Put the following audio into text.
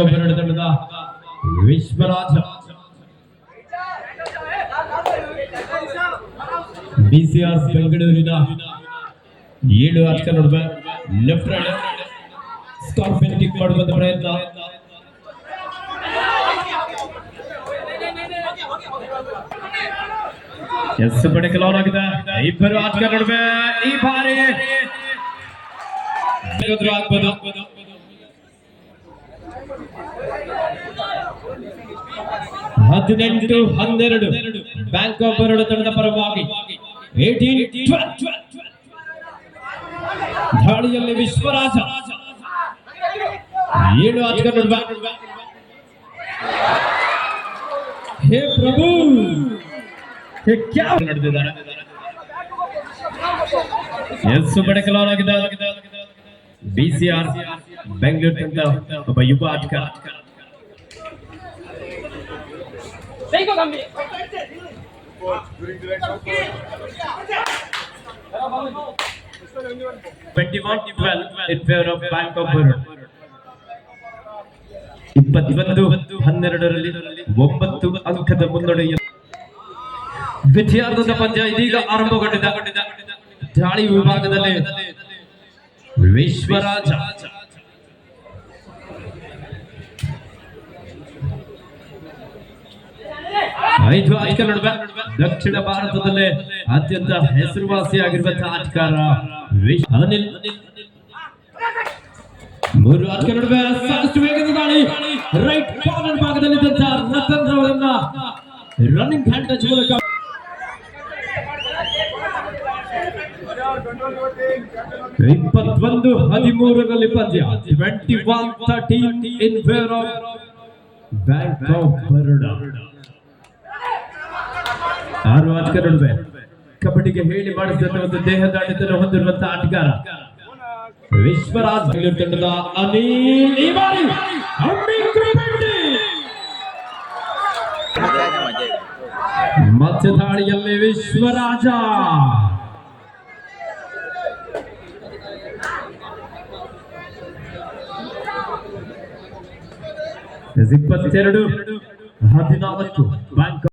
Of Baroda ತಂಡದ ವಿಶ್ವರಾಜ ಬಿಸಿಆರ್ ಬೆಂಗಳೂರಿನ ಏಳು ಆಟಕ ನಡುವೆ ಲೆಫ್ಟ್ ರೈಡ್ ಸ್ಕಾರ್ಪಿಯನ್ ಕಿಕ್ ಮಾಡುವಂತ ಪ್ರಯತ್ನ ಎಸ್ ಪಡೆಕಲಾಗಿದೆ ಇಬ್ಬರು ಆಟಗಾರ ನಡುವೆ ಈ ಬಾರಿ ಏನಾದ್ರೂ ಆಗ್ಬೋದು ಹದಿನೆಂಟು, ಹನ್ನೆರಡು ಬ್ಯಾಂಕ್ ಆಫ್ ಬರೋಡ ತಂಡದ ಪರವಾಗಿ ದಾಳಿಯಲ್ಲಿ ವಿಶ್ವರಾಜ. ಏಳು ಹೇ ಪ್ರಭು. ಹೇ ಕ್ಯಾ ನಡೆದಿದ್ದಾರೆ ಬಿ ಸಿ ಆರ್ ಬೆಂಗಳೂರು ಒಬ್ಬ ಯುವ ಆಟಗಾರ. ಆಫ್ ಬರೋಡ ಇಪ್ಪತ್ತೊಂದು ಹನ್ನೆರಡರಲ್ಲಿ ಒಂಬತ್ತು ಅಂಕದ ಮುನ್ನಡೆಯ ದ್ವಿತೀಯಾರ್ಧದ ಪಂದ್ಯ ಇದೀಗ ವಿಭಾಗದಲ್ಲಿ ವಿಶ್ವರಾಜ ಆಟಗಾರ ನಡುವೆ ದಕ್ಷಿಣ ಭಾರತದಲ್ಲೇ ಅತ್ಯಂತ ಹೆಸರುವಾಸಿಯಾಗಿರುವಂತಹ ಆಟಗಾರ ವಿಶ್- ಅನಿಲ್. ಮೂರು ಆಟಗಾರ ನಡುವೆ ಸಾಕಷ್ಟು ವೇಗದ ದಾಳಿ. ರೈಟ್ ಕಾರ್ನರ್ ಭಾಗದಲ್ಲಿದ್ದಂತ ರತನ್ ರನ್ನಿಂಗ್ ಹ್ಯಾಂಡ್ ಟಚ್ ಮೂಲಕ ಇಪ್ಪತ್ತೊಂದು ಹದಿಮೂರರಲ್ಲಿ ಪಂದ್ಯ. Twenty one thirty in favour of bank of Baroda ಆರು ಆಟಗಾರ ನಡುವೆ ಕಬಡ್ಡಿಗೆ ಹೇಳಿ ಮಾಡಿಸಿದಂತ ಒಂದು ದೇಹದಾಢ್ಯತೆಯನ್ನು ಹೊಂದಿರುವಂತಹ ಆಟಗಾರ ವಿಶ್ವರಾಜ್ ಬೆಂಗಳೂರು ತಂಡದ ಅನಿಲ್ ಈ ಬಾರಿ ಅಮ್ಮಿಕ್ರಮಂಡಿ. ಮತ್ಸ್ಯ ದಾಳಿಯಲ್ಲಿ ವಿಶ್ವರಾಜ ಇಪ್ಪತ್ತೆರಡು ಹದಿನಾಲ್ಕು ಬ್ಯಾಂಕ್